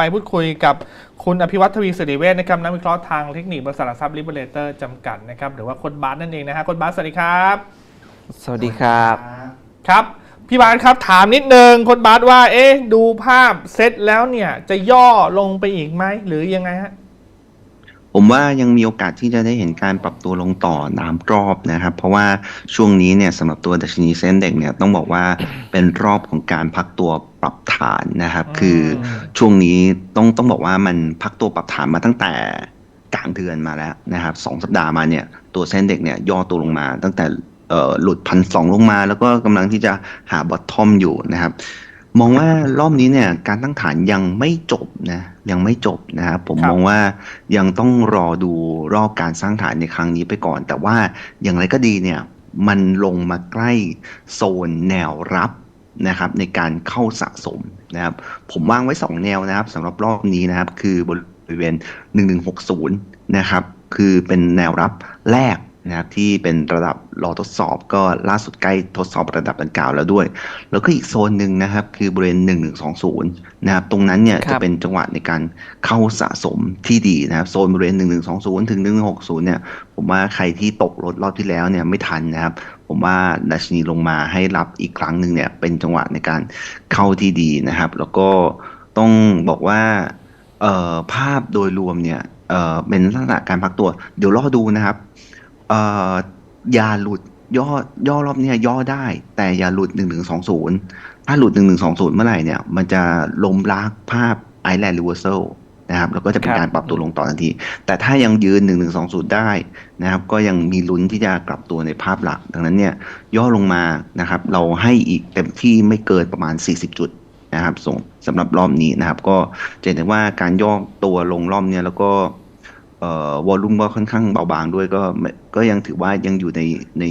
ไปพูดคุยกับคุณอภิวัตทวีสิริเวชนะครับนักวิเคราะห์ทางเทคนิคบริษัทหลักทรัพย์ลิเบเลเตอร์จำกัดนะครับหรือว่าโคนบาสนั่นเองนะฮะโคนบาสสวัสดีครับสวัสดีครับ ครับ พี่บาสครับถามนิดนึงโคนบาสว่า เอ๊ะดูภาพเซตแล้วเนี่ยจะย่อลงไปอีกไหมหรือยังไงฮะผมว่ายังมีโอกาสที่จะได้เห็นการปรับตัวลงต่อน้ำรอบนะครับ เพราะว่าช่วงนี้เนี่ยสำหรับตัวดัชนีเซ็นเด็กเนี่ยต้องบอกว่าเป็นรอบของการพักตัวป รับฐานนะครับอืมคือช่วงนี้ต้องต้องบอกว่ามันพักตัวปรับฐานมาตั้งแต่กลางเดือนมาแล้วนะครับสองสัปดาห์มาเนี่ย ตัวเซ็นเด็กเนี่ยย่อตัวลงมา ตั้งแต่เอ่อหลุดพันสองลงมา แล้วก็กำลังที่จะหาบอททอมอยู่นะครับ มองว่ารอบนี้เนี่ยการตั้งฐานยังไม่จบนะยังไม่จบนะครับผมครับมองว่ายังต้องรอดูรอบการสร้างฐานในครั้งนี้ไปก่อน แต่ว่าอย่างไรก็ดีเนี่ยมันลงมาใกล้โซนแนวรับ นะครับในการเข้าสะสมนะครับผมวางไว้ 2 แนวนะครับสำหรับรอบนี้นะครับ คือบริเวณ 1160 นะครับ คือเป็นแนวรับแรกนะครับที่เป็นระดับรอทดสอบก็ล่าสุดใกล้ทดสอบระดับดังกล่าวแล้วด้วย แล้วก็อีกโซนหนึ่งนะครับ คือบริเวณ 1120 นะครับ ตรงนั้นเนี่ยครับจะเป็นจังหวะในการเข้าสะสมที่ดีนะครับ โซนบริเวณ 1120 ถึง 1160 เนี่ย ผมว่าใครที่ตกรถรอบที่แล้วเนี่ยไม่ทันนะครับ ผมว่าดัชนีลงมาให้รับอีกครั้งหนึ่งเนี่ยเป็นจังหวะในการเข้าที่ดีนะครับ แล้วก็ต้องบอกว่าภาพโดยรวมเนี่ยเเป็นลักษณะการพักตัว เดี๋ยวรอดูนะครับอย่าหลุดย่อย่อรอบเนี้ยย่อได้ แต่อย่าหลุด 1120 ถ้าหลุด 1120 เมื่อไหร่เนี่ย มันจะล้มล้างภาพ Island Reversal นะครับแล้วก็จะเป็นครับการปรับตัวลงต่อทันที แต่ถ้ายังยืน 1120 ได้นะครับ ก็ยังมีลุ้นที่จะกลับตัวในภาพหลัก ดังนั้นเนี่ยย่อลงมานะครับ เราให้อีกเต็มที่ไม่เกินประมาณ 40 จุดนะครับส่งสำหรับรอบนี้นะครับ ก็จะเห็นได้ว่าการย่อตัวลงรอบเนี้ยแล้วก็เอ่อวอลลุ่มก็ค่อนข้างเบาบางด้วยก็ไม่ก็ยังถือว่ายังอยู่ในใน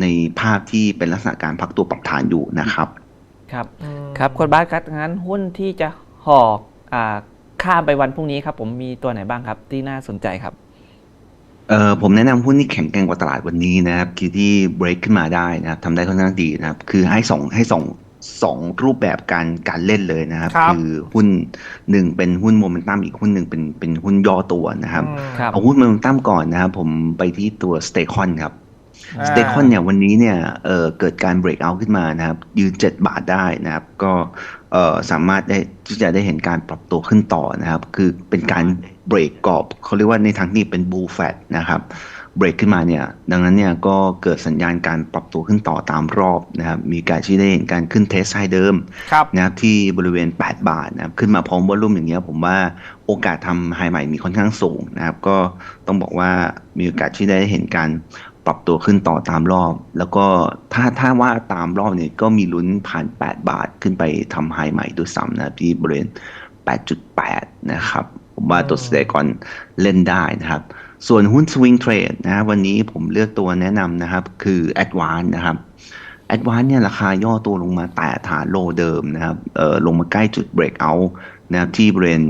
ในภาพที่เป็นลักษณะการพักตัวปรับฐานอยู่นะครับ ครับอืมครับคนบ้านครับงั้นหุ้นที่จะห่ออ่า ข้ามไปวันพรุ่งนี้ครับ ผมมีตัวไหนบ้างครับ ที่น่าสนใจครับเอ่อผมแนะนำหุ้นที่แข็งแกร่งกว่าตลาดวันนี้นะครับคือที่ break ขึ้นมาได้นะครับทำได้ค่อนข้างดีนะครับ คือให้สองให้สองสองรูปแบบการการเล่นเลยนะครับครับอหุ้นหนึ่งเป็นหุ้นโมเมนตัมอีกหุ้นหนึ่งเป็นเป็นหุ้นย่อตัวนะครับอืมครับเอาหุ้นโมเมนตัมก่อนนะครับ ผมไปที่ตัวสเต c คอนครับอ่า สเต c คอนเนี่ยวันนี้เนี่ยเอ่อเกิดการ break out ขึ้นมานะครับ ยืน 7 บาทได้นะครับ ก็เอ่อสามารถได้ที่จะได้เห็นการปรับตัวขึ้นต่อนะครับ คือเป็นการเบรกกรอบเขาเรียกว่าในทางนี้เป็น bull flat นะครับเบรกขึ้นมาเนี่ยดังนั้นเนี่ยก็เกิดสัญญาณการปรับตัวขึ้นต่อตามรอบนะครับมีการที่ได้เห็นการขึ้นเทสไฮเดิมครับนะครับที่บริเวณ 8 บาทนะครับขึ้นมาพร้อมวอลลุ่มอย่างเงี้ยผมว่าโอกาสทำไฮใหม่มีค่อนข้างสูงนะครับก็ต้องบอกว่ามีโอกาสที่ได้เห็นการ ปรับตัวขึ้นต่อตามรอบ แล้วก็ถ้าถ้าว่าตามรอบเนี่ยก็มีลุ้นผ่าน 8 บาทขึ้นไปทำไฮใหม่ด้วยซ้ำนะครับที่บริเวณ 8.8 นะครับผมว่าตัวสเตกอนเล่นได้นะครับ ส่วนหุ้น Swing Trade นะ วันนี้ผมเลือกตัวแนะนำนะครับ คือ Advance นะครับ Advance เนี่ยราคาย่อตัวลงมาแต่ฐานโลเดิมนะครับเอ่อลงมาใกล้จุด breakout นะครับที่บริเวณ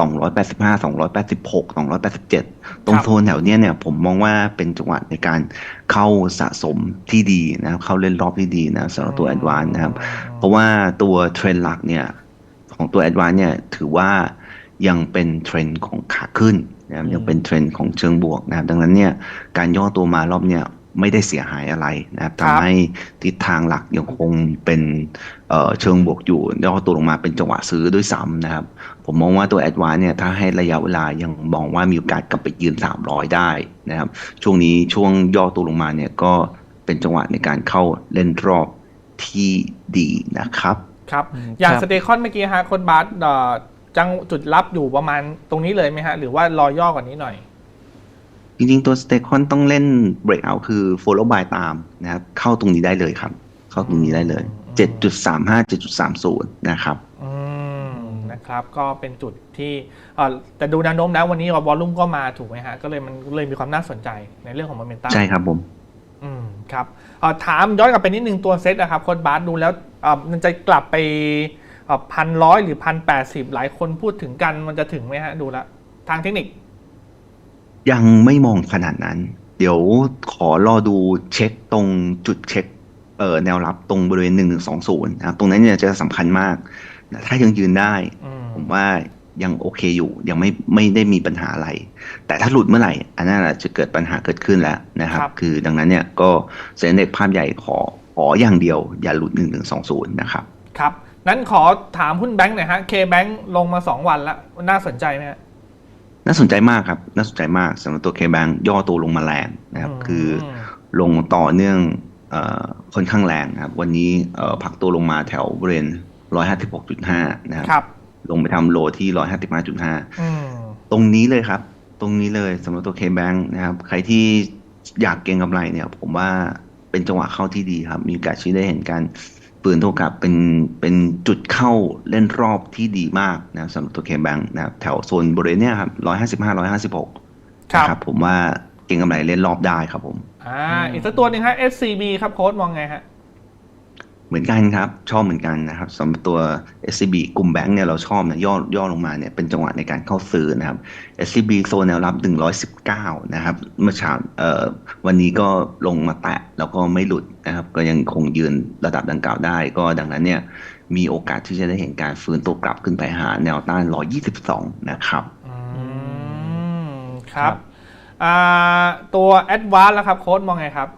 285 286 287 ตรงครับโซนแถวเนี้ยเนี่ยผมมองว่าเป็นจังหวะในการเข้าสะสมที่ดีนะครับเข้าเล่นรอบที่ดีนะสำหรับตัว Advance นะครับ เพราะว่าตัวเทรนด์หลักเนี่ยของตัว Advance เนี่ยถือว่ายังเป็นเทรนด์ของขาขึ้นนะครับอืมยังเป็นเทรนด์ของเชิงบวกนะครับดังนั้นเนี่ยการย่อตัวมารอบเนี่ยไม่ได้เสียหายอะไรนะครับครับทำให้ทิศทางหลักยังคงเป็น เอ่อเชิงบวกอยู่ย่อตัวลงมาเป็นจังหวะซื้อด้วยซ้ำนะครับ ผมมองว่าตัว Advance เนี่ยถ้าให้ระยะเวลายังมองว่ามีโอกาสกลับไปยืน 300 ได้นะครับ ช่วงนี้ช่วงย่อตัวลงมาเนี่ยก็เป็นจังหวะในการเข้าเล่นรอบที่ดีนะครับ ครับอืมอย่างครับสเตคอนเมื่อกี้ฮะโคนบาสเอ่อจังจุดรับอยู่ประมาณตรงนี้เลยไหมฮะ หรือว่ารอย่อกว่านี้หน่อยจริงๆ ตัว s t a k e o n ต้องเล่น breakout คือ follow by ตามนะครับ เข้าตรงนี้ได้เลยครับ เข้าตรงนี้ได้เลย 7.35 7.30นะครับอืมนะครับก็เป็นจุดที่เอ่อแต่ดูแนวโน้มแล้ววันนี้วอลลุ่มก็มาถูกไหมฮะก็เลยมันเลยมีความน่าสนใจในเรื่องของโมเมนตัมใช่ครับผมอืมครับเอ่อถามย้อนกลับไปนิดนึงตัวเซตนะครับโคนบาสดูแล้วเอ่อมันจะกลับไปพันร้อยหรือพันแปดสิบหลายคนพูดถึงกันมันจะถึงไหมฮะดูแล้วทางเทคนิค ยังไม่มองขนาดนั้น เดี๋ยวขอรอดูเช็คตรงจุดเช็คเอ่อ แนวรับตรงบริเวณ1120นะครับตรงนั้นเนี่ยจะสำคัญมากนะถ้ายังยืนได้อืมผมว่ายังโอเคอยู่ ยังไม่ไม่ได้มีปัญหาอะไร แต่ถ้าหลุดเมื่อไหร่ อันนั้นอาจจะเกิดปัญหาเกิดขึ้นแล้วนะครับครับ คือดังนั้นเนี่ยก็เซ็นเด็กภาพใหญ่ขอขออย่างเดียว อย่าหลุด1120นะครับ ครับนั้นขอถามหุ้นแบงค์หน่อยฮะเคแบงค์ลงมา 2 วันแล้ว น่าสนใจไหมฮะน่าสนใจมากครับ น่าสนใจมากสำหรับตัว K-Bank ย่อตัวลงมาแรงนะครับอืมคือลงต่อเนื่องเอ่อ ค่อนข้างแรงนะครับ วันนี้เอ่อพักตัวลงมาแถวบริเวณ156.5 นะครับครับลงไปทำโลที่ 155.5อืมตรงนี้เลยครับ ตรงนี้เลยสำหรับตัว K-Bank นะครับ ใครที่อยากเก็งกำไรเนี่ย ผมว่าเป็นจังหวะเข้าที่ดีครับ มีโอกาสที่ได้เห็นการปืนโทกลับเป็นเป็นจุดเข้าเล่นรอบที่ดีมากนะครับสำหรับตัว K-Bank นะครับแถวโซนบริเวณเนี้ยครับ155 156ครับนะครับผมว่าเก็งกำไรเล่นรอบได้ครับผม อ่าอีกสักตัวหนึ่งฮะ SCB ครับโค้ดมองไงฮะเหมือนกันครับ ชอบเหมือนกันนะครับสำหรับตัว SCB กลุ่มแบงก์เนี่ยเราชอบนะย่อย่อลงมาเนี่ยเป็นจังหวะในการเข้าซื้อนะครับ SCB โซนแนวรับ 119 นะครับ เมื่อเช้าเอ่อวันนี้ก็ลงมาแตะแล้วก็ไม่หลุดนะครับ ก็ยังคงยืนระดับดังกล่าวได้ ก็ดังนั้นเนี่ยมีโอกาสที่จะได้เห็นการฟื้นตัวกลับขึ้นไปหาแนวต้าน 122 นะครับ อืม ครับอ่า ตัว a d v a n c e แล้วครับโค้ดมองไงครับ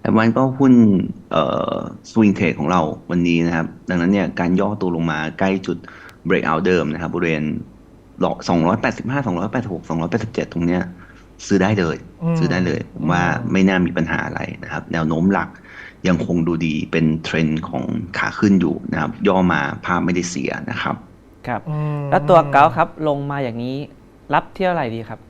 แต่วันก็หุ้นเอ่อสวิงเทรดของเราวันนี้นะครับ ดังนั้นเนี่ยการย่อตัวลงมาใกล้จุด breakout เดิมนะครับ บริเวณ285 286 287ตรงเนี้ยซื้อได้เลยอืมซื้อได้เลยผมว่าอืมไม่น่ามีปัญหาอะไรนะครับ แนวโน้มหลักยังคงดูดีเป็นเทรนด์ของขาขึ้นอยู่นะครับ ย่อมาภาพไม่ได้เสียนะครับ ครับอืมแล้วตัวเกาครับลงมาอย่างนี้รับเที่ยวไหร่ดีครับ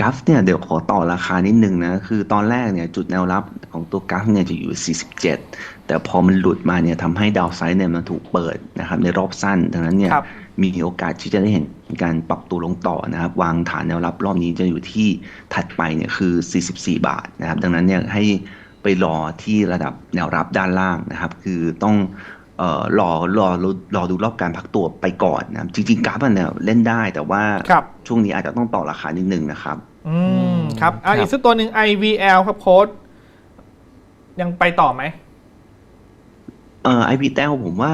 กัฟเนี่ยเดี๋ยวขอต่อราคานิดนึงนะ คือตอนแรกเนี่ยจุดแนวรับของตัวกัฟเนี่ยจะอยู่ 47 แต่พอมันหลุดมาเนี่ยทำให้ดาวไซด์เนี่ยมันถูกเปิดนะครับในรอบสั้นดังนั้นเนี่ยครับมีโอกาสที่จะได้เห็นการปรับตัวลงต่อนะครับ วางฐานแนวรับรอบนี้จะอยู่ที่ถัดไปเนี่ยคือ 44 บาทนะครับ ดังนั้นเนี่ยให้ไปรอที่ระดับแนวรับด้านล่างนะครับ คือต้อง เอ่อรอรอรอรอดูรอบการพักตัวไปก่อนนะครับจริงๆกราฟมันเนี่ยเล่นได้แต่ว่าครับช่วงนี้อาจจะต้องต่อราคานิดนึงนะครับ อืมครับอ่าครับอีกสักตัวหนึ่ง IVL ครับโค้ดยังไปต่อไหมเอ่อไอพีเตลผมว่า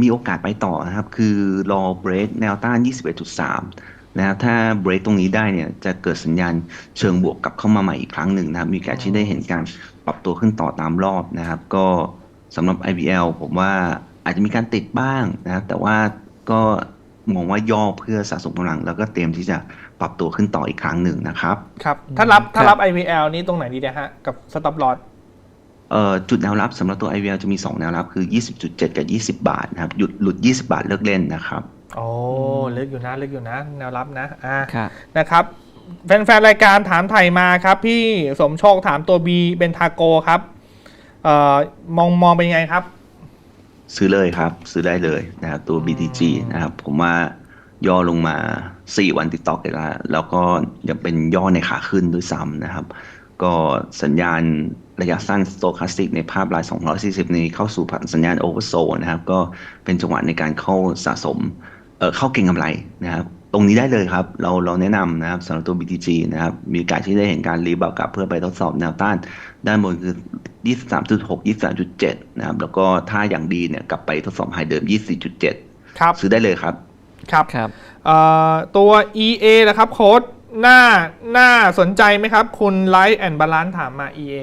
มีโอกาสไปต่อนะครับ คือรอเบรกแนวต้าน 21.3 นะครับถ้าเบรกตรงนี้ได้เนี่ยจะเกิดสัญญาณเชิงบวกกลับเข้ามาใหม่อีกครั้งหนึ่งนะครับ มีโอกาสที่ได้เห็นการปรับตัวขึ้นต่อตามรอบนะครับ ก็ สำหรับ IBL ผมว่าอาจจะมีการติดบ้างนะครับแต่ว่าก็มองว่าย่อเพื่อสะสมกำลัง แล้วก็เตรียมที่จะปรับตัวขึ้นต่ออีกครั้งหนึ่งนะครับ ครับ ถ้ารับถ้าครับรับ IVL นี้ตรงไหนดีนะฮะ กับ stop loss เอ่อจุดแนวรับสำหรับตัว IVL จะมี 2 แนวรับคือ 20.7 กับ 20 บาทนะครับ หยุดหลุด 20 บาทเลิกเล่นนะครับ โอ้ลึกอยู่นะลึกอยู่นะ แนวรับนะอ่าครับนะครับ แฟนๆ รายการถามไทยมาครับ พี่สมโชคถามตัว B เบนทาโกครับ เอ่อมองมองเป็นยังไงครับ ซื้อเลยครับ ซื้อได้เลยนะครับตัว BTG นะครับ ผมว่าย่อลงมา 4 วันติดต่อกันแล้วแล้วก็ยังเป็นย่อในขาขึ้นด้วยซ้ำนะครับ ก็สัญญาณระยะสั้น stochastic ในภาพราย 240 นี้เข้าสู่สัญญาณ oversold นะครับ ก็เป็นจังหวะในการเข้าสะสมเเข้าเก็งกำไรนะครับ ตรงนี้ได้เลยครับ เราเราแนะนำนะครับสำหรับตัว BTG นะครับ มีโอกาสที่ได้เห็นการรีบาวกลับเพื่อไปทดสอบแนวต้าน ด้านบนคือ 23.6 23.7 นะครับ แล้วก็ถ้าอย่างดีเนี่ยกลับไปทดสอบไฮเดิม 24.7 ครับ ซื้อได้เลยครับ ครับครับเอ่อตัว EA นะครับโค้ดน่าน่าสนใจไหมครับ คุณไลท์แอนด์บาลานถามมา EA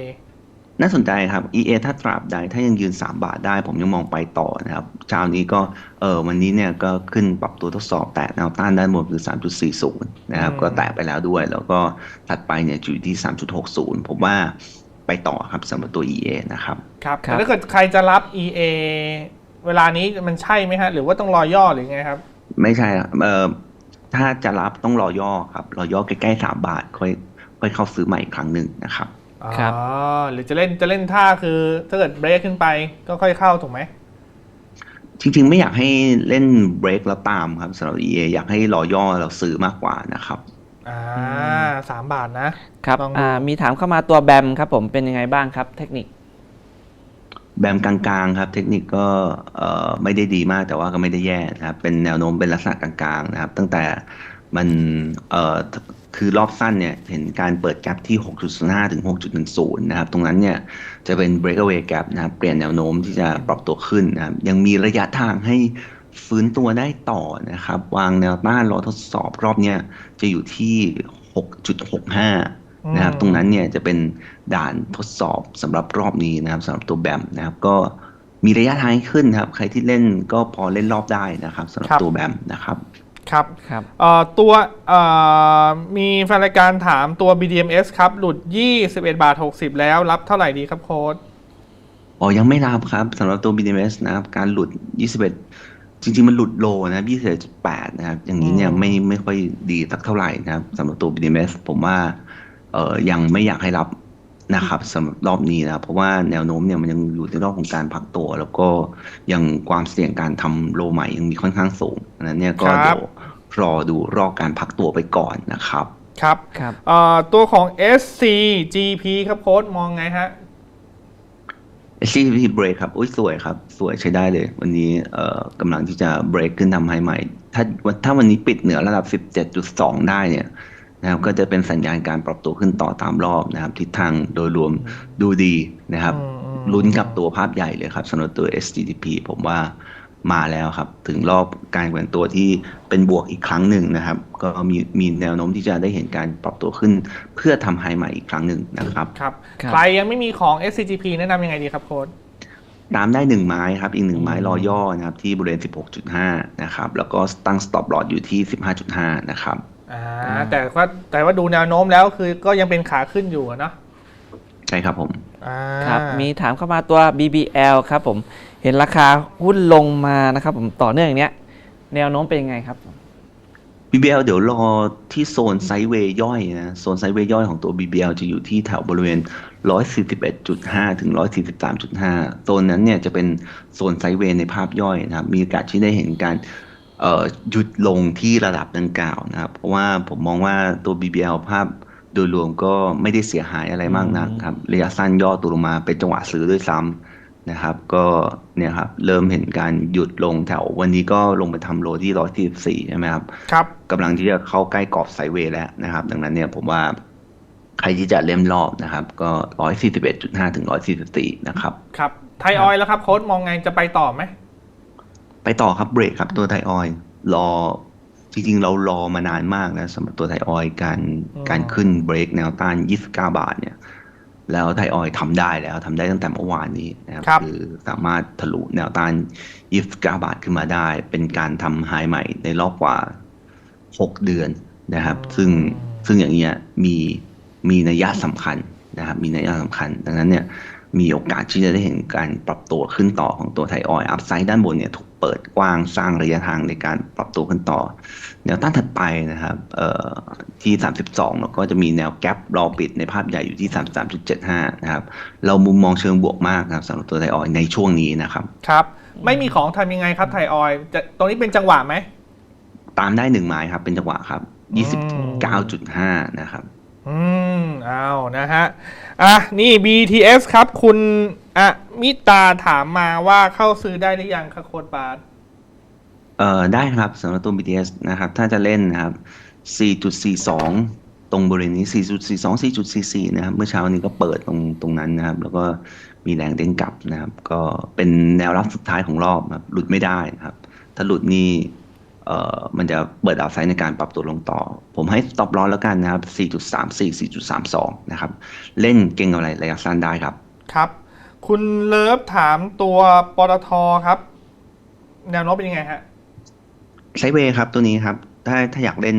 น่าสนใจครับ EA ถ้าตราบใดถ้ายังยืน 3 บาทได้ ผมยังมองไปต่อนะครับเช้านี้ก็เออวันนี้เนี่ยก็ขึ้นปรับตัวทดสอบแตะแนวต้านด้านบนคือ 3.40 นะครับอืมก็แตะไปแล้วด้วย แล้วก็ถัดไปเนี่ยอยู่ที่ 3.60 ผมว่า ไปต่อครับสำหรับตัว EA นะครับครับครับแต่ถ้าเกิดใครจะรับ EA เวลานี้มันใช่ไหมฮะ หรือว่าต้องรอย่อหรือไงครับ ไม่ใช่ครับเออถ้าจะรับต้องรอย่อครับรอย่อใกล้ๆ3บาทค่อยค่อยเข้าซื้อใหม่อีกครั้งหนึ่งนะครับอ๋อครับหรือจะเล่นจะเล่นท่าคือ ถ้าเกิดเบรกขึ้นไปก็ค่อยเข้าถูกไหมจริงๆ ไม่อยากให้เล่นเบรกแล้วตามครับสำหรับ EA อยากให้รอย่อเราซื้อมากกว่านะครับ อ่าอืสามบาทนะครับลองดูอ่ามีถามเข้ามาตัวแบมครับผมเป็นยังไงบ้างครับเทคนิค แบมกลางๆครับ เทคนิคก็เอ่อไม่ได้ดีมากแต่ว่าก็ไม่ได้แย่นะครับเป็นแนวโน้มเป็นลักษณะกลางๆนะครับ ตั้งแต่มันเอ่อคือรอบสั้นเนี่ยเห็นการเปิดแกลบที่ 6.05 ถึง 6.10 นะครับ ตรงนั้นเนี่ยจะเป็น breakaway gap นะครับ เปลี่ยนแนวโน้มที่จะปรับตัวขึ้นนะครับ ยังมีระยะทางให้ ฟื้นตัวได้ต่อนะครับ วางแนวต้านรอทดสอบรอบเนี้ยจะอยู่ที่ 6.65 นะครับอืมตรงนั้นเนี่ยจะเป็นด่านทดสอบสำหรับรอบนี้นะครับสำหรับตัวแบมนะครับ ก็มีระยะทางให้ขึ้นครับ ใครที่เล่นก็พอเล่นรอบได้นะครับสำหรับตัวแบมนะครับครับครับเอ่อตัวเอ่อมีแฟนรายการถามตัว BDMs ครับ หลุด 21 บาท 60 แล้วรับเท่าไหร่ดีครับโค้ดอ๋อยังไม่รับครับสำหรับตัว BDMs นะครับ การหลุด 21 จริง ๆ มันหลุดโลนะครับ21.8นะครับ อย่างนี้เนี่ยอืมไม่ไม่ค่อยดีสักเท่าไหร่นะครับสำหรับตัว BDMs ผมว่าเอ่อยังไม่อยากให้รับนะครับสำหรับรอบนี้นะครับเพราะว่าแนวโน้มเนี่ยมันยังอยู่ในรอบของการพักตัว แล้วก็ยังความเสี่ยงการทำโลใหม่ยังมีค่อนข้างสูงอันนั้นเนี่ยก็ครับเดี๋ยวรอดูรอการพักตัวไปก่อนนะครับ ครับครับเอ่อตัวของ SCGP ครับโค้ดมองไงฮะ SCP break ครับ อุ้ยสวยครับ สวยใช้ได้เลย วันนี้เอ่อกำลังที่จะ break ขึ้นทำไฮใหม่ ถ้าถ้าวันนี้ปิดเหนือระดับ 17.2 ได้เนี่ยนะครับก็จะเป็นสัญญาณการปรับตัวขึ้นต่อตามรอบนะครับ ทิศทางโดยรวมดูดีนะครับอืมอืมลุ้นกับตัวภาพใหญ่เลยครับสำหรับตัว SGTP ผมว่า มาแล้วครับ ถึงรอบการแกว่งตัวที่เป็นบวกอีกครั้งหนึ่งนะครับ ก็มีมีแนวโน้มที่จะได้เห็นการปรับตัวขึ้น เพื่อทำไฮใหม่อีกครั้งหนึ่งนะครับครับครับใครยังไม่มีของ SCGP แนะนำยังไงดีครับโค้ดตามได้หนึ่งไม้ครับ อีกหนึ่งไม้รอย่อนะครับ ที่บริเวณ 16.5 นะครับ แล้วก็ตั้ง stop loss อยู่ที่ 15.5 นะครับอ่าอ่าแต่ว่าแต่ว่าดูแนวโน้มแล้วคือก็ยังเป็นขาขึ้นอยู่อะเนาะใช่ครับผมอ่าครับ มีถามเข้ามาตัว BBL ครับผม เห็นราคาหุ้นลงมานะครับ ผมต่อเนื่องอย่างเนี้ย แนวโน้มเป็นยังไงครับ BBL เดี๋ยวรอที่โซนไซด์เวย์ย่อยนะ โซนไซด์เวย์ย่อยของตัว BBL จะอยู่ที่แถวบริเวณ 141.5 ถึง 143.5 โซนนั้นเนี่ยจะเป็นโซนไซด์เวย์ในภาพย่อยนะครับ มีโอกาสที่ได้เห็นการหยุดลงที่ระดับดังกล่าวนะครับ เพราะว่าผมมองว่าตัว BBL ภาพโดยรวมก็ไม่ได้เสียหายอะไรมากนักครับ ระยะสั้นย่อตัวลงมาเป็นจังหวะซื้อด้วยซ้ำ นะครับ ก็เนี่ยครับเริ่มเห็นการหยุดลงแถว วันนี้ก็ลงไปทำโลที่144ใช่ไหมครับครับกำลังที่จะเข้าใกล้กรอบไซด์เวย์แล้วนะครับ ดังนั้นเนี่ยผมว่าใครที่จะเล่มรอบนะครับ ก็141.5ถึง144นะครับ ครับ ไทยออยแล้วครับโค้ดมองไงจะไปต่อไหม ไปต่อครับเบรกครับตัวไทยออยล์รอจริงๆ เรารอมานานมากนะสำหรับตัวไทยออยล์การอืมการขึ้นเบรกแนวต้าน 29 บาทเนี่ย แล้วไทยออยล์ทำได้แล้วทำได้ตั้งแต่เมื่อวานนี้นะครับครับคือสามารถทะลุแนวต้าน29บาทขึ้นมาได้ เป็นการทำไฮใหม่ในรอบกว่า 6 เดือนนะครับ ซึ่งซึ่งอย่างเงี้ยมีมีนัยยะสำคัญนะครับ มีนัยยะสำคัญ ดังนั้นเนี่ยมีโอกาสที่จะได้เห็นการปรับตัวขึ้นต่อของตัวไทยออยอัพไซด์ด้านบนเนี่ยถูก เปิดกว้างสร้างระยะทางในการปรับตัวขึ้นต่อ แนวต้านถัดไปนะครับเอ่อที่ 32 แล้วก็จะมีแนวแกปรอปิดในภาพใหญ่อยู่ที่ 33.75 นะครับ เรามุมมองเชิงบวกมากนะครับสำหรับตัวไทยออยในช่วงนี้นะครับ ครับ ไม่มีของทำยังไงครับไทยออยจะตรงนี้เป็นจังหวะไหม ตามได้หนึ่งไม้ครับ เป็นจังหวะครับอืม29.5 นะครับ อืมเอานะฮะ อะ นี่ BTS ครับคุณ อะมิตาถามมาว่าเข้าซื้อได้หรือยังคะโค้ดบาสเอ่อได้ครับสำหรับตัว BTS นะครับ ถ้าจะเล่นนะครับ 4.42 ตรงบริเวณนี้ 4.42 4.44 นะครับ เมื่อเช้านี้ก็เปิดตรงตรงนั้นนะครับ แล้วก็มีแรงเด้งกลับนะครับ ก็เป็นแนวรับสุดท้ายของรอบนะครับหลุดไม่ได้นะครับ ถ้าหลุดนี่เอ่อมันจะเปิดอัพไซด์ในการปรับตัวลงต่อ ผมให้ stop loss แล้วกันนะครับ 4.34 4.32 นะครับ เล่นเก่งอะไรระยะสั้นได้ครับ ครับ คุณเลิฟถามตัวปตทครับ แนวโน้มเป็นยังไงฮะไซด์เวย์ครับตัวนี้ครับ ถ้าถ้าอยากเล่น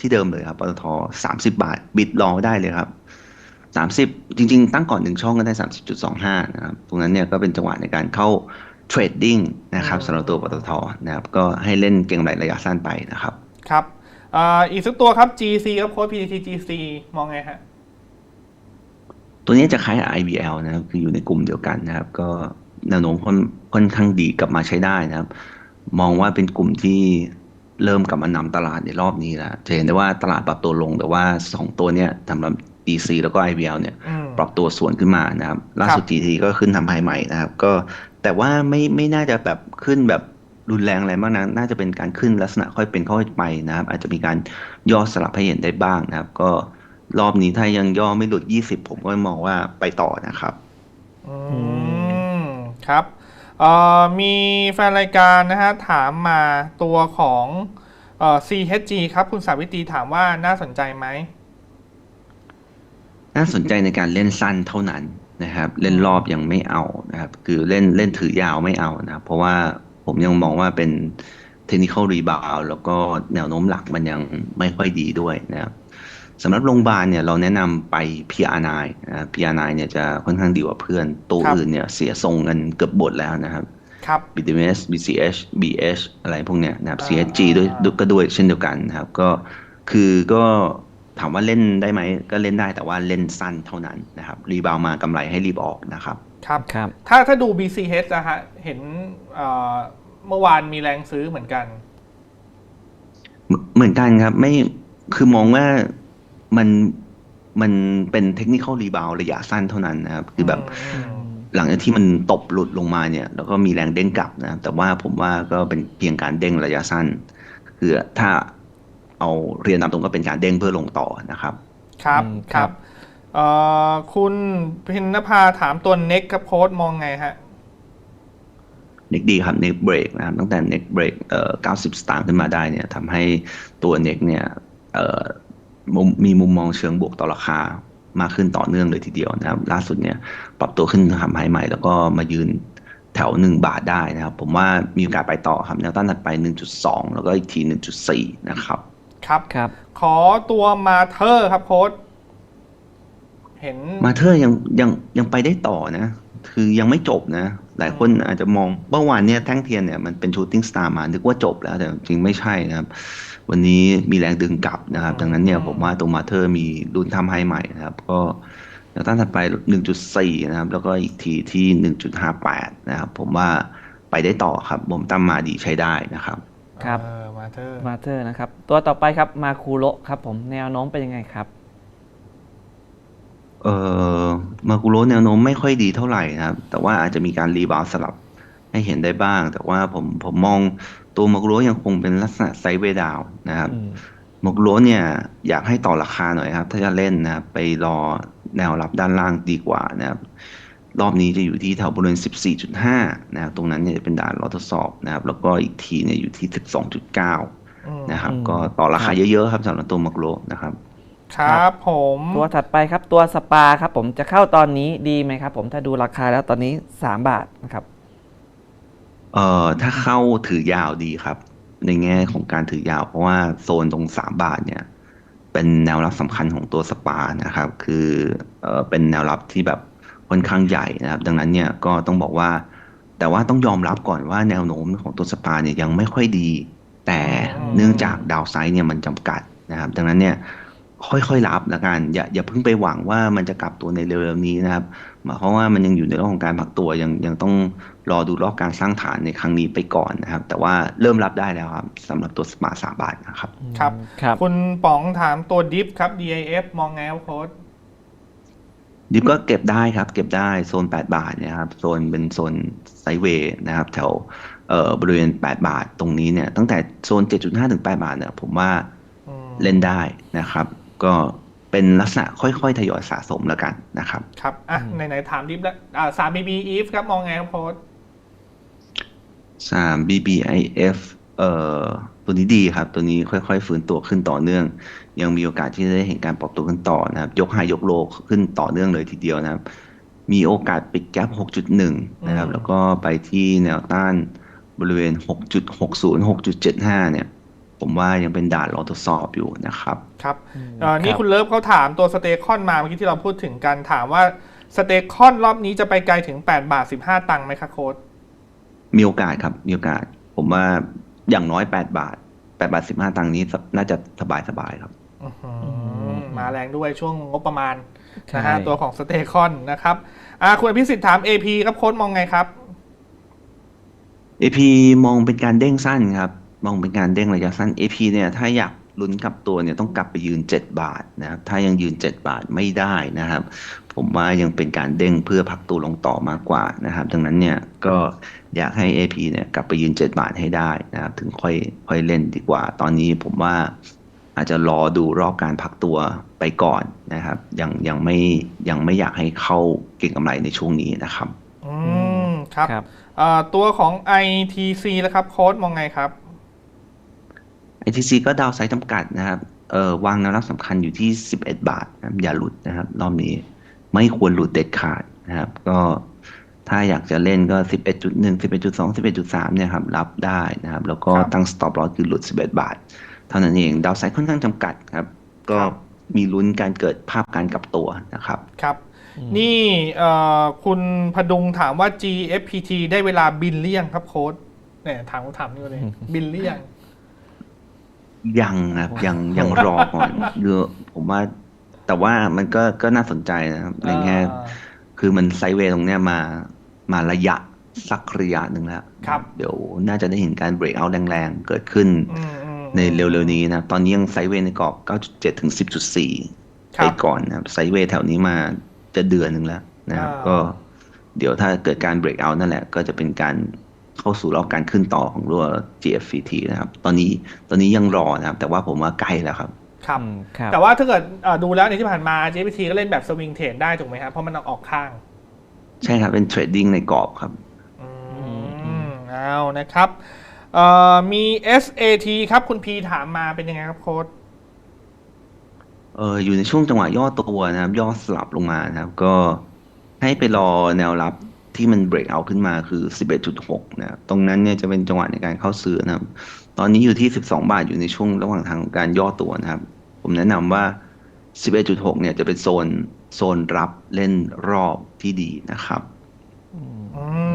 ที่เดิมเลยครับปตทสามสิบาท บิดรอได้เลยครับสามสิบจริง ๆ ตั้งก่อนหนึ่งช่องก็ได้สามสิบจุดสองห้านะครับ ตรงนั้นเนี่ยก็เป็นจังหวะในการเข้าเทรดดิ้งนะครับอืมสำหรับตัวปตทนะครับ ก็ให้เล่นเก่งกำไรระยะสั้นไปนะครับ ครับอ่าอีกสักตัวครับ GC ครับโค้ด PTT GC มองไงฮะ ตัวนี้จะคล้ายกับ IBL นะครับ คืออยู่ในกลุ่มเดียวกันนะครับ ก็แนวโน้มค่อนค่อนข้างดีกลับมาใช้ได้นะครับ มองว่าเป็นกลุ่มที่เริ่มกลับมานำตลาดในรอบนี้แล้วจะเห็นได้ว่าตลาดปรับตัวลง แต่ว่าสองตัวเนี้ยสำหรับ DC แล้วก็ IBL เนี่ยอืมปรับตัวสวนขึ้นมานะครับ ล่าสุด GT ก็ขึ้นทำไฮใหม่นะครับ ก็แต่ว่าไม่ไม่น่าจะแบบขึ้นแบบรุนแรงอะไรมากนะน่าจะเป็นการขึ้นลักษณะค่อยเป็นค่อยไปนะครับ อาจจะมีการย่อสลับให้เห็นได้บ้างนะครับ ก็ รอบนี้ถ้ายังย่อไม่หลุด20ผมก็มองว่าไปต่อนะครับ อืมครับเอ่อมีแฟนรายการนะฮะถามมาตัวของเอ่อ CHG ครับ คุณสาวิตรีถามว่าน่าสนใจไหม น่าสนใจในการเล่นสั้นเท่านั้นนะครับ เล่นรอบยังไม่เอานะครับ คือเล่นเล่นถือยาวไม่เอานะครับเพราะว่าผมยังมองว่าเป็นเทคนิคอลรีบาวแล้วก็แนวโน้มหลักมันยังไม่ค่อยดีด้วยนะครับ สำหรับโรงพยาบาลเนี่ยเราแนะนำไป PR9 นะครับ PR9 เนี่ยจะค่อนข้างดีกว่าเพื่อน ตัวครับอื่นเนี่ยเสียทรงกันเกือบหมดแล้วนะครับครับ BTS BCH BH อะไรพวกเนี้ยนะครับอ่า CHG ด้วยก็ด้วยเช่นเดียวกันนะครับ ก็คือก็ถามว่าเล่นได้ไหมก็เล่นได้แต่ว่าเล่นสั้นเท่านั้นนะครับ รีบาวมากำไรให้รีบออกนะครับ ครับครับ ถ้าถ้าดู BCH นะฮะเห็นเอ่อเมื่อวานมีแรงซื้อเหมือนกัน เหมืเหมือนกันครับไม่คือมองว่า มันมันเป็นเทคนิคอลรีบาวระยะสั้นเท่านั้นนะครับ คือแบบอืมหลังจากที่มันตบหลุดลงมาเนี่ย แล้วก็มีแรงเด้งกลับนะครับแต่ว่าผมว่าก็เป็นเพียงการเด้งระยะสั้น คือถ้าเอาเรียนตามตรงก็เป็นการเด้งเพื่อลงต่อนะครับ ครับอืมคครัรับบเอ่อคุณพินนภาถามตัวเน็กครับโค้ดมองไงฮะเน็กดีครับเน็กเบรกนะครับตั้งแต่เน็กเบรกเอ่อ90สตางค์ขึ้นมาได้เนี่ยทำให้ตัวเน็กเนี่ยเอ่อ มุมมีมุมมองเชิงบวกต่อราคามากขึ้นต่อเนื่องเลยทีเดียวนะครับ ล่าสุดเนี่ยปรับตัวขึ้นทำไฮใหม่ แล้วก็มายืนแถว 1 บาทได้นะครับ ผมว่ามีโอกาสไปต่อครับแนวต้านถัดไป 1.2 แล้วก็อีกที 1.4 นะครับ ครับครับ ขอตัวมาเธอร์ครับโค้ดเห็นมาเธอร์ยังยังยังไปได้ต่อนะ คือยังไม่จบนะ หลายคนอาจจะมองเมื่อวานเนี่ยแท่งเทียนเนี่ยมันเป็นชูตติ้งสตาร์มานึกว่าจบแล้วแต่จริงไม่ใช่นะครับ วันนี้มีแรงดึงกลับนะครับ ดังนั้นเนี่ยผมว่าตัวมาเธอร์มีรุ่นทำให้ใหม่นะครับ ก็แนวต้านถัดไป 1.4 นะครับ แล้วก็อีกทีที่ 1.58 นะครับ ผมว่าไปได้ต่อครับผมตั้มมาดีใช้ได้นะครับครับเออมาเธอร์มาเตอร์นะครับ ตัวต่อไปครับมาคูโระครับผมแนวโน้มเป็นยังไงครับ เอ่อมากุโรแนวโน้มไม่ค่อยดีเท่าไหร่นะครับ แต่ว่าอาจจะมีการรีบาวด์สลับให้เห็นได้บ้าง แต่ว่าผมผมมองตัวมากุโรยังคงเป็นลักษณะไซด์เวย์ดาวน์นะครับอืมมากุโรเนี่ยอยากให้ต่อราคาหน่อยครับ ถ้าจะเล่นนะครับไปรอแนวรับด้านล่างดีกว่านะครับรอบนี้จะอยู่ที่แถวบริเวณ 14.5 นะครับ ตรงนั้นเนี่ยจะเป็นด่านรอทดสอบนะครับ แล้วก็อีกทีเนี่ยอยู่ที่ 12.9อืมนะครับอืมก็ต่อราคาเยอะๆครับสำหรับตัวมากุโรนะครับ ครับผมตัวถัดไปครับตัวสปาครับผมจะเข้าตอนนี้ดีไหมครับผมถ้าดูราคาแล้วตอนนี้ 3 บาทนะครับเอ่อถ้าเข้าถือยาวดีครับ ในแง่ของการถือยาว เพราะว่าโซนตรงสามบาทเนี่ย เป็นแนวรับสำคัญของตัวสปานะครับ คือเอ่อเป็นแนวรับที่แบบค่อนข้างใหญ่นะครับ ดังนั้นเนี่ยก็ต้องบอกว่า แต่ว่าต้องยอมรับก่อนว่าแนวโน้มของตัวสปาเนี่ยยังไม่ค่อยดี แต่เนื่องจากดาวไซด์เนี่ยมันจำกัดนะครับ ดังนั้นเนี่ย ค่อยๆรับละกันอย่าอย่าเพิ่งไปหวังว่ามันจะกลับตัวในเร็วๆนี้นะครับหมายความว่ามันยังอยู่ในเรื่องของการพักตัวยังยังต้องรอดูรอบการสร้างฐานในครั้งนี้ไปก่อนนะครับ แต่ว่าเริ่มรับได้แล้วครับสำหรับตัวสมาสามบาทนะครับครับครับ คุณป๋องถามตัวดิฟครับ DIF มองไงครับโค้ดดิฟก็เก็บได้ครับ เก็บได้โซน 8 บาทเนะครับโซนเป็นโซนไซด์เวย์นะครับ แถวเอ่อบริเวณ 8 บาทตรงนี้เนี่ยตั้งแต่โซน 7.5 ถึง 8 บาทเนี่ยผมว่าอืมเล่นได้นะครับ ก็เป็นลักษณะค่อยๆทยอยสะสมแล้วกันนะครับครับอะอืมไหนๆถามดิฟแล้วอ่าสามบีบีอีฟครับมองไงครับโค้ดสาม BBIF เอ่อตัวนี้ดีครับ ตัวนี้ค่อยๆฟื้นตัวขึ้นต่อเนื่อง ยังมีโอกาสที่จะได้เห็นการปรับตัวขึ้นต่อนะครับ ยกไฮยกโลขึ้นต่อเนื่องเลยทีเดียวนะครับ มีโอกาสปิดแกลบ6.1 นะครับอืมแล้วก็ไปที่แนวต้านบริเวณ 6.60 6.75 เนี่ย ผมว่ายังเป็นด่านรอทดสอบอยู่นะครับ ครับอืมเอ่อนี่รับคุณเลิฟเขาถามตัวสเตคอนมาเมื่อกี้ที่เราพูดถึงกันถามว่าสเตคอนรอบนี้จะไปไกลถึง 8 บาท 15 ตังค์ไหมครับโค้ดมีโอกาสครับ มีโอกาส ผมว่าอย่างน้อย 8 บาท 8 บาท 15 ตังค์นี้น่าจะสบายๆครับอื้อหือมมาแรงด้วยช่วงงบประมาณใช่นะฮะตัวของสเตคอนนะครับอ่าคุณอภิสิทธิ์ถาม AP ครับโค้ดมองไงครับ AP มองเป็นการเด้งสั้นครับ มองเป็นการเด้งระยะสั้น AP เนี่ยถ้าอยากลุ้นกลับตัวเนี่ยต้องกลับไปยืน 7 บาทนะครับถ้ายังยืน 7 บาทไม่ได้นะครับ ผมว่ายังเป็นการเด้งเพื่อพักตัวลงต่อมากกว่านะครับ ดังนั้นเนี่ยก็อยากให้ AP เนี่ยกลับไปยืน 7 บาทให้ได้นะครับ ถึงค่อยค่อยเล่นดีกว่า ตอนนี้ผมว่าอาจจะรอดูรอบการพักตัวไปก่อนนะครับ ยังยังไม่ยังไม่อยากให้เข้าเก็งกำไรในช่วงนี้นะครับ อืมครับครับเอ่อตัวของ ITC แล้วครับโค้ดมองไงครับ ITC ก็ดาวไซด์จำกัดนะครับเอ่อวางแนวรับสำคัญอยู่ที่ 11 บาทนะครับอย่าหลุดนะครับ รอบนี้ไม่ควรหลุดเด็ดขาดนะครับ ก็ถ้าอยากจะเล่นก็ 11.1 11.2 11.3 เนี่ยครับ รับได้นะครับ แล้วก็ครับตั้ง stop loss คือหลุด 11 บาท เท่านั้นเอง ดาวไซด์ค่อนข้างจำกัดครับ ก็ครับมีลุ้นการเกิดภาพการกลับตัวนะครับ ครับ นี่เอ่อคุณพดุงถามว่า GFPT ได้เวลาบินหรือยังครับโค้ดเนี่ยถามคำถามนี้เลยบินหรือยัง ยังครับยังยังรอก่อนคือผมว่า แต่ว่ามันก็ก็น่าสนใจนะครับในแง่อ่าคือมันไซด์เวย์ตรงเนี้ยมามาระยะสักระยะหนึ่งแล้วครับเดี๋ยวน่าจะได้เห็นการเบรกเอาแรงๆ เกิดขึ้นอืมอืมในเร็วๆนี้นะครับตอนนี้ยังไซด์เวย์ในกรอบ 9.7 ถึง 10.4ครัไปบก่อนนะครับไซด์เวย์แถวนี้มาจะเดือนหนึ่งแล้วนะครับอ่าก็เดี๋ยวถ้าเกิดการเบรกเอานั่นแหละ ก็จะเป็นการ เข้าสู่รอบการขึ้นต่อของรัว GFCT นะครับ ตอนนี้ตอนนี้ยังรอนะครับ แต่ว่าผมว่าใกล้แล้วครับครับอืมครับแต่ว่าถ้าเกิดเอ่อดูแล้วในที่ผ่านมา GFPT ก็เล่นแบบสวิงเทรดได้ถูกไหมครับเพราะมันเอาออกข้าง ใช่ครับ เป็นเทรดดิ้งในกรอบครับอือืมมเอานะครับเอ่อมี SAT ครับคุณพีถามมาเป็นยังไงครับโค้ดเอออยู่ในช่วงจังหวะย่อตัวนะครับ ย่อสลับลงมานะครับ ก็ให้ไปรอแนวรับ ที่มันเบรกเอาขึ้นมาคือ 11.6 นะครับตรงนั้นเนี่ยจะเป็นจังหวะในการเข้าซื้อนะครับ ตอนนี้อยู่ที่ 12 บาทอยู่ในช่วงระหว่างทางของการย่อตัวนะครับ ผมแนะนำว่า 11.6 เนี่ยจะเป็นโซนโซนรับเล่นรอบที่ดีนะครับอื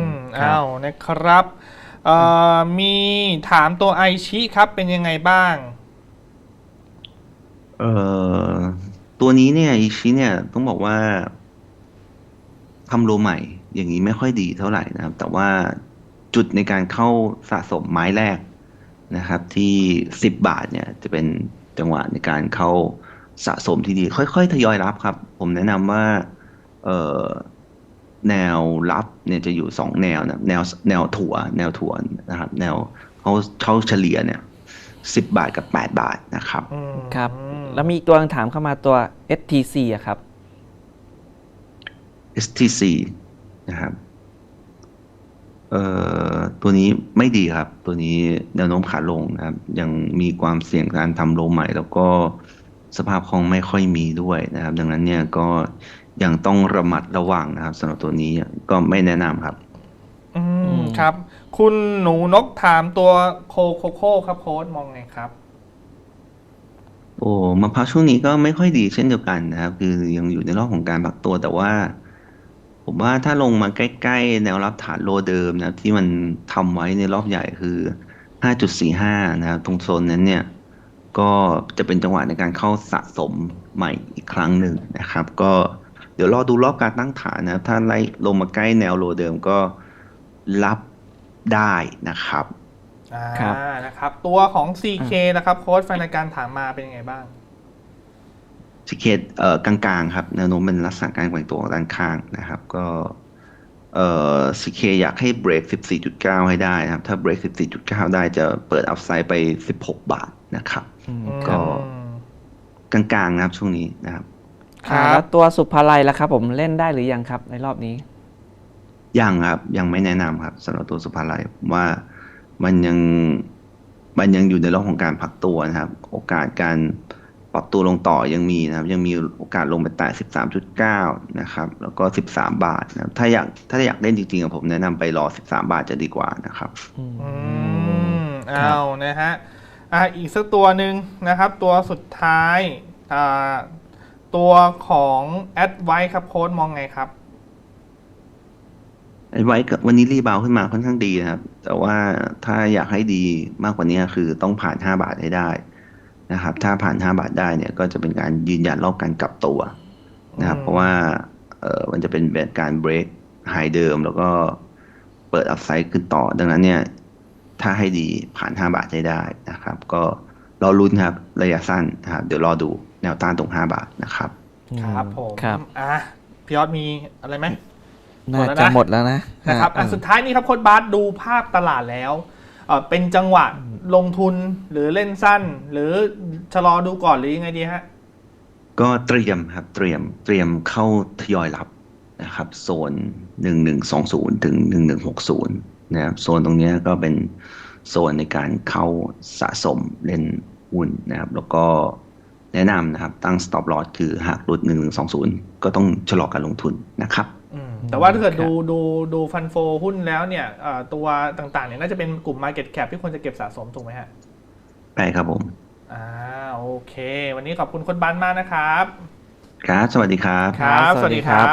มครับเอานะครับเอ่อมีถามตัวไอชิครับเป็นยังไงบ้าง เอ่อตัวนี้เนี่ยอิชิเนี่ยต้องบอกว่าทำโลใหม่ อย่างนี้ไม่ค่อยดีเท่าไหร่นะครับ แต่ว่าจุดในการเข้าสะสมไม้แรกนะครับ ที่สิบบาทเนี่ยจะเป็นจังหวะในการเข้าสะสมที่ดี ค่อยๆ ทยอยรับครับ ผมแนะนำว่าเอ่อแนวรับเนี่ยจะอยู่สองแนวนะแนวแนวถั่ว แนวถั่วนะครับ แนวเขาเขาเฉลี่ยเนี่ยสิบบาทกับแปดบาทนะครับอืมครับ แล้วมีอีกตัวหนึ่งถามเข้ามาตัว STC อะครับ STC นะครับเอ่อตัวนี้ไม่ดีครับ ตัวนี้แนวโน้มขาลงนะครับ ยังมีความเสี่ยงการทำโลใหม่ แล้วก็สภาพคล่องไม่ค่อยมีด้วยนะครับ ดังนั้นเนี่ยก็ยังต้องระมัดระวังนะครับสำหรับตัวนี้ก็ไม่แนะนำครับ อือืมมครับ คุณหนูนกถามตัวโคโคโค่ครับโค้ดมองไงครับ โอ้มะพร้าวช่วงนี้ก็ไม่ค่อยดีเช่นเดียวกันนะครับ คือยังอยู่ในรอบของการพักตัวแต่ว่า ผมว่าถ้าลงมาใกล้ ๆ แนวรับฐานโลเดิมนะครับที่มันทำไว้ในรอบใหญ่คือ 5.45 นะครับตรงโซนนั้นเนี่ย ก็จะเป็นจังหวะในการเข้าสะสมใหม่อีกครั้งหนึ่งนะครับ ก็เดี๋ยวรอดูรอบการตั้งฐานนะครับ ถ้าไล่ลงมาใกล้แนวโลเดิมก็รับได้นะครับอ่าครับนะครับ ตัวของ CK นะครับ โค้ดแฟนรายการถามมาเป็นยังไงบ้าง สิเคตเอ่อกลางๆครับแนวโน้มเป็นลักษณะการแกว่งตัวด้านข้างนะครับ ก็เอ่อสิเคอยากให้เบรก 14.9 ให้ได้นะครับ ถ้าเบรก 14.9 ได้จะเปิดอัพไซด์ไป 16 บาทนะครับอืมก็อืมกลางๆนะครับช่วงนี้นะครับ ครัอ่าบแล้วตัวสุภาลัยล่ะครับ ผมเล่นได้หรือยังครับ ในรอบนี้ ยังครับ ยังไม่แนะนำครับสำหรับตัวสุภาลัยผมว่ามันยังมันยังอยู่ในรอบของการพักตัวนะครับ โอกาสการ ปรับตัวลงต่อยังมีนะครับ ยังมีโอกาสลงไปแตะ 13.9 นะครับ แล้วก็ 13 บาทนะครับถ้าอยากถ้าอยากเล่นจริงๆอะผมแนะนำไปรอ 13 บาทจะดีกว่านะครับอืมอืมเอานะฮะอะอีกสักตัวหนึ่งนะครับ ตัวสุดท้ายอ่าตัวของ a d v i ครับโค้ดมองไงครับไอ้ไว้กับวันนี้รีบาวด์ขึ้นมาค่อนข้างดีนะครับ แต่ว่าถ้าอยากให้ดีมากกว่านี้คือต้องผ่าน 5 บาทให้ได้ นะครับ ถ้าผ่าน 5 บาทได้เนี่ยก็จะเป็นการยืนยันรอบการกลับตัวนะครับอืมเพราะว่าเออมันจะเป็นแบบการเบรกไฮเดิม แล้วก็เปิดอัพไซด์ขึ้นต่อ ดังนั้นเนี่ย ถ้าให้ดีผ่าน 5 บาทให้ได้นะครับ ก็รอลุ้นครับ ระยะสั้นนะครับ เดี๋ยวรอดูแนวต้านตรง 5 บาทนะครับ ครับผมครับอะพี่ยอดมีอะไรไหมน่าหมดแล้วจะนะหมดแล้วนะนะครับอะอ่าสุดท้ายนี้ครับโค้ดบาสดูภาพตลาดแล้วเอ่อเป็นจังหวะ ลงทุนหรือเล่นสั้น หรือชะลอดูก่อนหรือยังไงดีฮะ ก็เตรียมครับเตรียมเตรียมเข้าทยอยรับนะครับ โซน 1120 ถึง 1160 นะครับโซนตรงนี้ก็เป็นโซนในการเข้าสะสมเล่นหุ้นนะครับ แล้วก็แนะนำนะครับตั้ง stop loss คือหากหลุด 1120 ก็ต้องชะลอการลงทุนนะครับ แต่ว่าถ้าเกิดครับดูดูดูฟันโฟหุ้นแล้วเนี่ยเอ่อตัวต่างๆเนี่ยน่าจะเป็นกลุ่ม Market Cap ที่ควรจะเก็บสะสมถูกไหมฮะใช่ครับผมอ่าโอเค วันนี้ขอบคุณคนบ้านมากนะครับ ครับ สวัสดีครับ ครับสสวัวัสสดีดีคครัรับบ